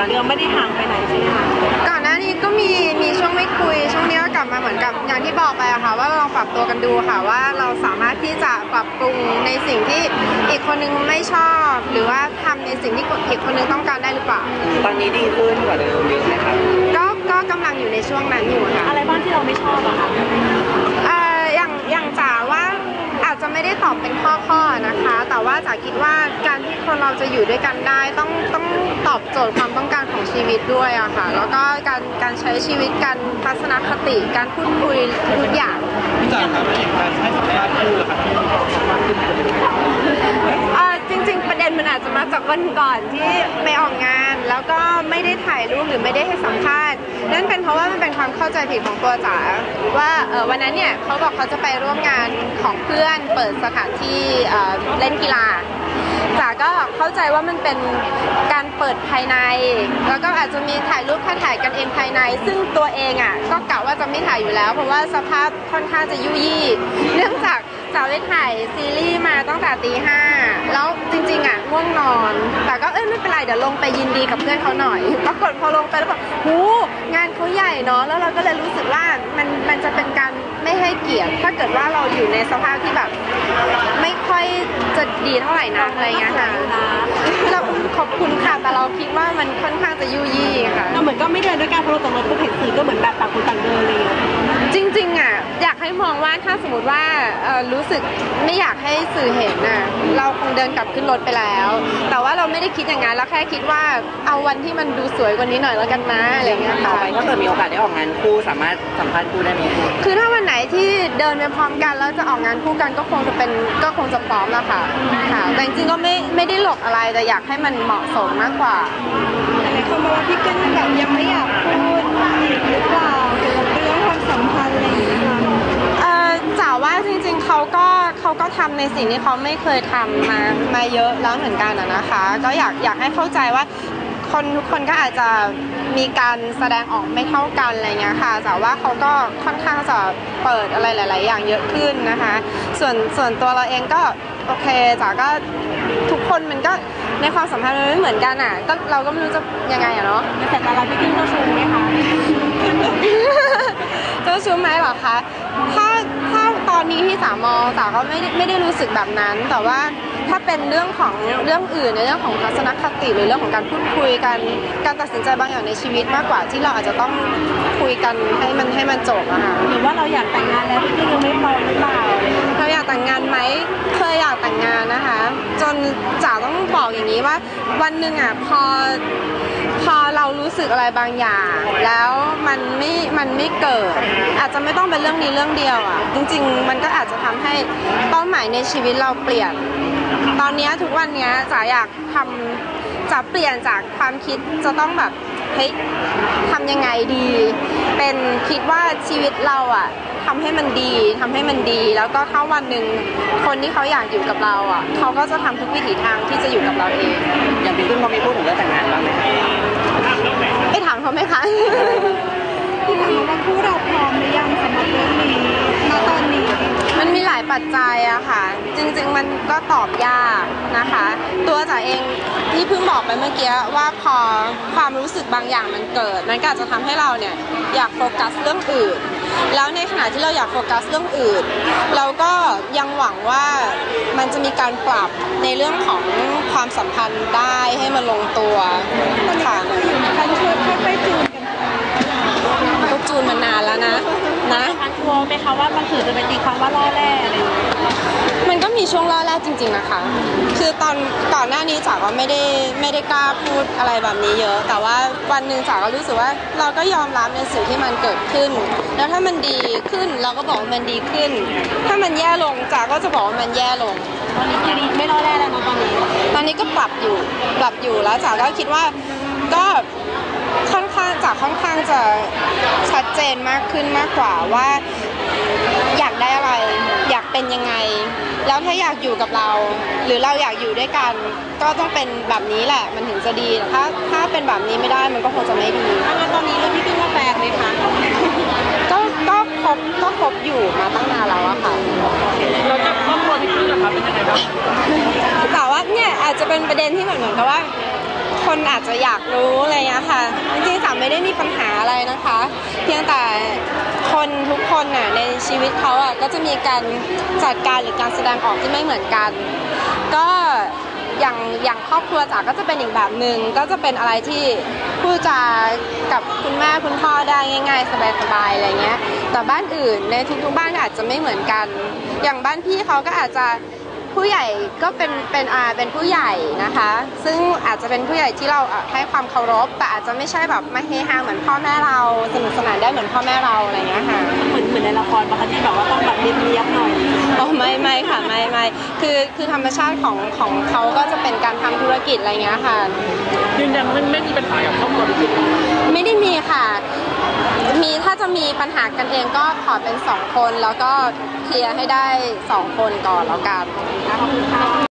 อนเดิมไม่ได้ห่างไปไหนใช่ไหมคะก่อนหน้านี้ก็มีมีช่วงไม่คุย ช่วงนี้ก็กลับมาเหมือนกับอย่างที่บอกไปอะค่ะ ว่าเราลองปรับตัวกันดูค่ะว่าเราสามารถที่จะปรับปรุงในสิ่งที่อีกคนนึงไม่ชอบ หรือว่าทำในสิ่งที่อีกคนนึงต้องการได้หรือเปล่า ตอนนี้ดีขึ้นกว่าเดิมเยอะไหมครับ ก็ก็กำลังอยู่ในช่วงนั้นอยู่ค่ะ อะไรบ้างที่เราไม่ชอบอะคะ เอ่ออย่างอย่างจ๋าว่าอาจจะไม่ได้ต อบเป็นข้อๆนะคะ แต่ว่าจ๋าคิดว่าการที่คนเราจะอยู่ด้วยกันได้ต้องต้องตอบโจทย์ความต้องการของชีวิตด้วยอะค่ะ แล้วก็การการใช้ชีวิตการทัศนคติการพูดคุยทุกอย่างพี่จ๋าครับอีกการให้สัมภาษณ์คู่เหรอครับเอ่อจริง ๆ ประเด็นมันอาจจะมาจากวันก่อนที่ไปออกงาน แล้วก็ไม่ได้ถ่ายรูปหรือไม่ได้ให้สัมภาษณ์นั่นเป็นเพราะว่ามันเป็นความเข้าใจผิดของตัวจ๋าว่าเออวันนั้นเนี่ยเขาบอกเขาจะไปร่วมงานของเพื่อนเปิดสถานที่เล่นกีฬา จ๋าก็เข้าใจว่ามันเป็นการเปิดภายใน แล้วก็อาจจะมีถ่ายรูปแค่ถ่ายกันเองภายใน ซึ่งตัวเองอะก็กะว่าจะไม่ถ่ายอยู่แล้ว เพราะว่าสภาพค่อนข้างจะยุ่ยี่เนื่องจากจ๋าได้ถ่ายซีรีส์มาตั้งแต่ตีห้าแล้วจริงๆอะง่วงนอน แต่ก็เอ้ยไม่เป็นไรเดี๋ยวลงไปยินดีกับเพื่อนเขาหน่อยปรากฏพอลงไปแล้วแบบหู งานเขาใหญ่เนาะแล้วเราก็เลยรู้สึกว่ามันมันจะเป็นการไม่ให้เกียรติ ถ้าเกิดว่าเราอยู่ในสภาพที่แบบ ไม่ค่อยจะดีเท่าไหร่นะอะไรเงี้ยค่ะเราขอบคุณค่ะแต่เราคิดว่ามันค่อนข้างจะยุ่ยี่ค่ะเราเหมือนก็ไม่เดินด้วยกันเพราะเราตกลงปุ๊บเห็นสื่อก็เหมือนแบบต่างคนต่างเดินเลยอะ จริงๆอะอยากให้มองว่าถ้าสมมติว่าเอ่อรู้สึกไม่อยากให้สื่อเห็นน่ะเราคงเดินกลับขึ้นรถไปแล้ว แต่ว่าเราไม่ได้คิดอย่างนั้นเราแค่คิดว่าเอาวันที่มันดูสวยกว่านี้หน่อยแล้วกันนะอะไรเงี้ยต่อค่ะไปถ้าเกิดมีโอกาสได้ออกงานคู่สามารถสัมภาษณ์คู่ได้ไหมคือถ้าวันไหนที่เดินไปพร้อมกันแล้วจะออกงานคู่กันก็คงจะเป็นก็คงจะพร้อมแล้วค่ะค่ะแต่จริงๆก็ไม่ไม่ได้หลบอะไรแต่อยากให้มันเหมาะสมมากกว่าหลายคนบอกว่าพี่กึ้ เขาก็ทำในสิ่งที่เขาไม่เคยทำมามาเยอะแล้วเหมือนกันอะนะคะ ก็อยากอยากให้เข้าใจว่าคนทุกคนก็อาจจะมีการแสดงออกไม่เท่ากันอะไรเงี้ยค่ะ แต่ว่าเขาก็ค่อนข้างจะเปิดอะไรหลาย ๆ อย่างเยอะขึ้นนะคะ ส่วนส่วนตัวเราเองก็โอเคจ๋าก็ทุกคนมันก็ในความสัมพันธ์มันไม่เหมือนกันอะ ก็เราก็ไม่รู้จะยังไงอะเนาะในสายตาเราพี่กึ้งเจ้าชู้ไหมคะเจ้าชู้ไหมเหรอคะ ถ้าถ้าต อนนี้ที่สามมองสาวก็ไม่ได้ไม่ได้รู้สึกแบบนั้น แต่ว่าถ้าเป็นเรื่องของเรื่องอื่นในเรื่องของทัศนคติหรือเรื่องของการพูดคุยกัน การตัดสินใจบางอย่างในชีวิตมากกว่าที่เราอาจจะต้องคุยกันให้มันให้มันจบอะค่ะหรือว่าเราอยากแต่งงานแล้วพี่กึ้งยังไม่พร้อมหรือเปล่าอะไรอย่างเงี้ยเราอยากแต่งงานไหมเคยอยากแต่งงานนะคะ จนจ๋าต้องบอกอย่างนี้ว่า วันหนึ่งอะพอ พอเรารู้สึกอะไรบางอย่าง แล้วมันไม่มันไม่เกิด อาจจะไม่ต้องเป็นเรื่องนี้เรื่องเดียวอะจริง ๆ มันก็อาจจะทำให้เป้าหมายในชีวิตเราเปลี่ยน ตอนนี้ทุกวันนี้จ๋าอยากทำจะเปลี่ยนจากความคิดจะต้องแบบ เฮ้ยทำยังไงดี เป็นคิดว่าชีวิตเราอะทำให้มันดีทำให้มันดี แล้วก็ถ้าวันหนึ่งคนที่เขาอยากอยู่กับเราอะเขาก็จะทำทุกวิถีทางที่จะอยู่กับเราเอง อย่างพี่กึ้งเขามีพูดถึงเรื่องแต่งงานบ้างไหมครับไปถามเขาไหมคะพี่กึ้งว่าคู่เราพร้อมหรือยังสำหรับเรื่องนี้ณตอนนี้ มันมีหลายปัจจัยอะค่ะ จริง ๆ มันก็ตอบยากนะคะ ตัวจ๋าเองที่เพิ่งบอกไปเมื่อกี้ว่าพอความรู้สึกบางอย่างมันเกิด มันก็อาจจะทำให้เราเนี่ยอยากโฟกัสเรื่องอื่น แล้วในขณะที่เราอยากโฟกัสเรื่องอื่น เราก็ยังหวังว่ามันจะมีการปรับในเรื่องของความสัมพันธ์ได้ให้มันลงตัวค่ะการช่วยค่อยๆจูนกันก็จูนมานานแล้วนะ นะการกลัวไหมคะว่ามันถือจะไปตีความว่าล่อแร่อะไรอย่างเงี้ยมันก็มีช่วงล่อแรกจริง ๆนะคะ คือตอนก่อนหน้านี้จ๋าก็ไม่ได้ไม่ได้กล้าพูดอะไรแบบนี้เยอะ แต่ว่าวันหนึ่งจ๋าก็รู้สึกว่าเราก็ยอมรับในสิ่งที่มันเกิดขึ้น แล้วถ้ามันดีขึ้นเราก็บอกว่ามันดีขึ้น ถ้ามันแย่ลงจ๋าก็จะบอกว่ามันแย่ลง ตอนนี้คือดีไม่ล่อแร่แล้วเนอะตอนนี้ ตอนนี้ก็ปรับอยู่ปรับอยู่แล้วจ๋าก็คิดว่าก็ ค่อนข้างจ๋าค่อนข้างจะชัดเจนมากขึ้นมากกว่าว่า อยากได้อะไร อยากเป็นยังไง แล้วถ้าอยากอยู่กับเรา หรือเราอยากอยู่ด้วยกัน ก็ต้องเป็นแบบนี้แหละ มันถึงจะดีแต่ถ้าถ้าเป็นแบบนี้ไม่ได้มันก็คงจะไม่ดีอันนั้นตอนนี้เรื่องพี่กึ้งว่าแฟนไหมคะก็ก็คบก็คบอยู่มาตั้งนานแล้วอะค่ะเราจะครอบครัวพี่กึ้งเหรอครับเป็นยังไงบ้างแต่ว่าเนี่ยอาจจะเป็นประเด็นที่เหมือนเหมือนกับว่า คนอาจจะอยากรู้อะไร ไม่ได้มีปัญหาอะไรนะคะ เพียงแต่คนทุกคนน่ะในชีวิตเขาอะก็จะมีการจัดการหรือการแสดงออกที่ไม่เหมือนกัน ก็อย่างอย่างครอบครัวจ๋าก็จะเป็นอีกแบบหนึ่งก็จะเป็นอะไรที่พูดจากับคุณแม่คุณพ่อได้ง่ายๆ สบายๆอะไรเงี้ยแต่บ้านอื่นในทุกๆบ้านก็อาจจะไม่เหมือนกัน อย่างบ้านพี่เขาก็อาจจะ ผู้ใหญ่ก็เป็นเป็นอาเป็นผู้ใหญ่นะคะ ซึ่งอาจจะเป็นผู้ใหญ่ที่เราอะให้ความเคารพ แต่อาจจะไม่ใช่แบบมาเฮฮาเหมือนพ่อแม่เราสนุกสนานได้เหมือนพ่อแม่เราอะไรเงี้ยค่ะเหมือนเหมือนในละครปะคะที่แบบว่าต้องแบบเรียบๆหน่อยอ๋อไม่ไม่ค่ะไม่ไม่คือคือธรรมชาติของของเขาก็จะเป็นการทำธุรกิจอะไรเงี้ยค่ะยืนยันว่าไม่ไม่มีปัญหากับครอบครัวพี่กิ๊กไม่ได้มีค่ะ มีถ้าจะมีปัญหากันเองก็ขอเป็นสองคนแล้วก็เคลียร์ให้ได้สองคนก่อนแล้วกัน